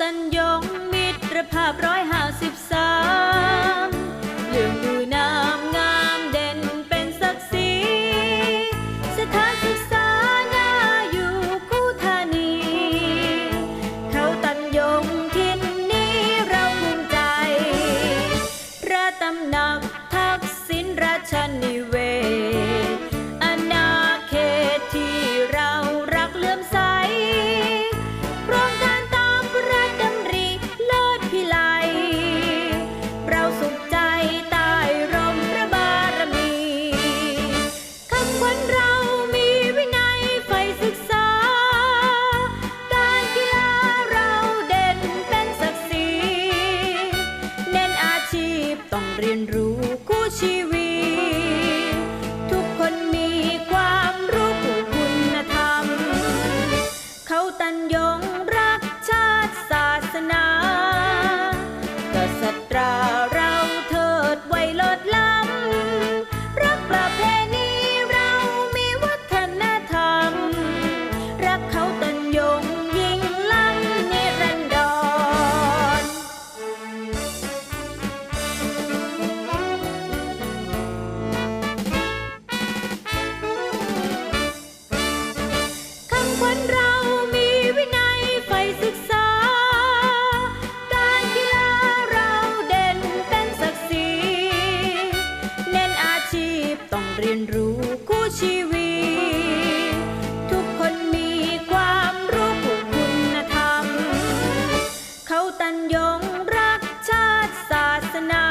ตันยงมิตรภาพร้อยห้าสิบสามเรื่องดูน้ำงามเด่นเป็นศักดิ์ศรีสถานศึกษาหน้าอยู่คู่ธานี เขาตันยงทินนี้เราภูมิใจ พระตำหนักทักษิณราชนิเวศ เรียนรู้คู่ชีวิต ทุกคนมีความรู้ผู้คุณธรรม เขาตันยงรักชาติศาสนา เรียนรู้คู่ชีวิต ทุกคนมีความรู้ผู้คุณธรรม เขาตันยงรักชาติศาสนา